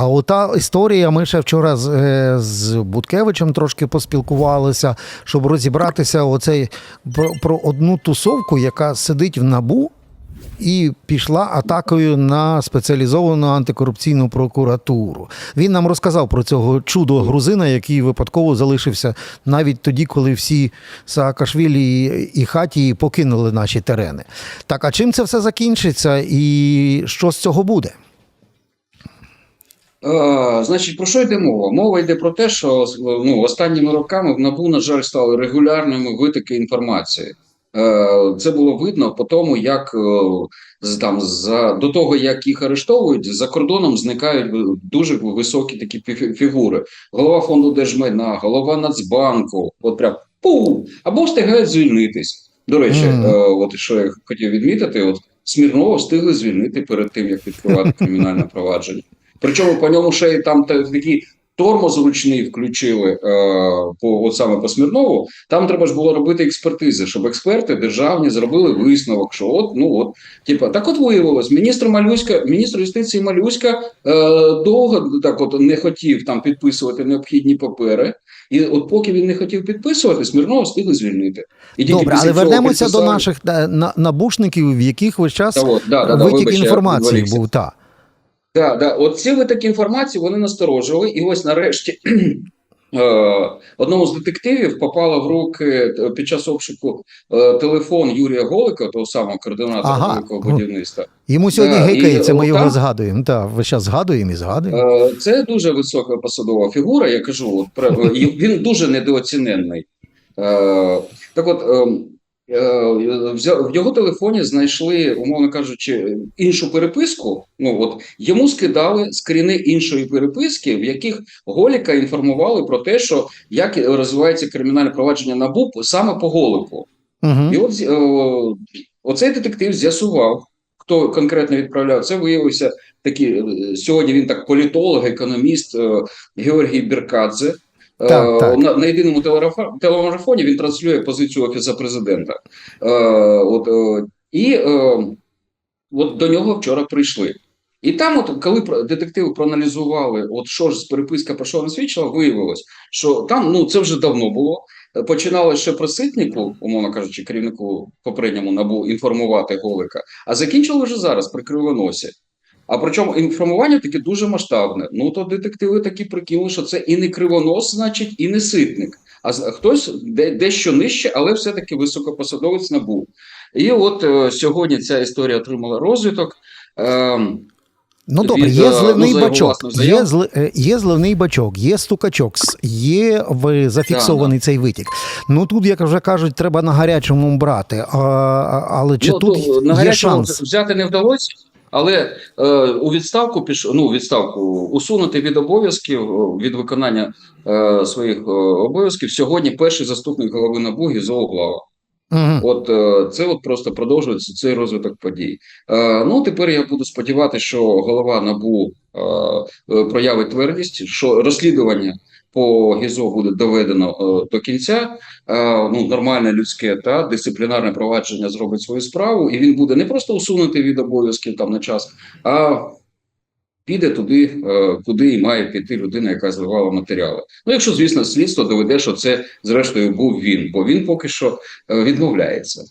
А ота історія, ми ще вчора з, е, з Буткевичем трошки поспілкувалися, щоб розібратися оцей про, про одну тусовку, яка сидить в набу. І пішла атакою на спеціалізовану антикорупційну прокуратуру. Він нам розказав про цього чудо грузина, який випадково залишився навіть тоді, коли всі Саакашвілі і хаті покинули наші терени. Так, а чим це все закінчиться, і що з цього буде? Е, Значить, про що йде мова? Мова йде про те, що ну, останніми роками в НАБУ, на жаль, стали регулярними витоки інформації. Е, Це було видно по тому, як е, там за до того, як їх арештовують, за кордоном зникають дуже високі такі фігури. Голова фонду держмайна, голова Нацбанку, от прям пу, або встигають звільнитись. До речі, Мгм. е, от що я хотів відмітити, от Смірнова встигли звільнити перед тим, як відкривати кримінальне провадження. Причому по ньому ще й там такі тормоз ручний включили е, по от саме по Смірнову. Там треба ж було робити експертизи, щоб експерти державні зробили висновок, що от ну от типа так от виявилось, міністр Малюська, міністр юстиції Малюська е, довго так от не хотів там підписувати необхідні папери. І от поки він не хотів підписувати, Смірнова встигли звільнити. І тільки Добре, але вернемося до наших е, на- набушників, в яких весь час да, да, да, витік вибач, інформації був. Та. Так, да. От ці витоки інформації вони насторожили, і ось нарешті е, одному з детективів попало в руки е, під час обшуку е, телефон Юрія Голика, того самого координатора Ага. великого будівництва. Йому сьогодні Да, гикається, ми його згадуємо. Та, весь час згадуємо і згадуємо. Це дуже висока посадова фігура. Я кажу, от він дуже недооціненний. Е, Так, от ем, в його телефоні знайшли, умовно кажучи, іншу переписку. Ну от йому скидали скріни іншої переписки, в яких Голіка інформували про те, що як розвивається кримінальне провадження НАБУ саме по Голику. Угу. І от о, оцей детектив з'ясував, хто конкретно відправляв. Це виявився такий е, сьогодні. Він так політолог, економіст е, Георгій Біркадзе. Е, Так, так. На, на єдиному телемарафоні він транслює позицію офісу президента. Е, от, е, і е, от до нього вчора прийшли. І там, от коли детективи проаналізували, от що ж з переписка про що вона свідчила, виявилось, що там ну це вже давно було. Починали ще про Ситнику, умовно кажучи, керівнику попередньому набу інформувати Голика, а закінчили вже зараз при Кривоносі. А причому інформування таке дуже масштабне. Ну то детективи такі прикинули, що це і не кривонос, значить, і не ситник. А хтось де, дещо нижче, але все-таки високопосадовець набув. І от е, сьогодні ця історія отримала розвиток. Ем, Ну добре, від, є е, зливний ну, бачок, є, зли, е, є зливний бачок, є стукачок, є в, зафіксований цей витік. Ну тут, як вже кажуть, треба на гарячому брати. А, але чи ну, тут то, на є гарячому шанс? взяти не вдалося, але е, у відставку піш... ну, відставку усунути від обов'язків від виконання е, своїх е, обов'язків сьогодні перший заступник голови НАБУ Гізо Углава. Угу. От е, це от просто продовжується цей розвиток подій. Е, ну тепер я буду сподіватися, що голова набу е, проявить твердість, що розслідування по ГІЗО буде доведено до кінця. Ну нормальне людське та дисциплінарне провадження зробить свою справу, і він буде не просто усунутий від обов'язків там на час, а піде туди, е, куди і має піти людина, яка зливала матеріали. Ну, якщо, звісно, слідство доведе, що це зрештою був він, бо він поки що е, відмовляється.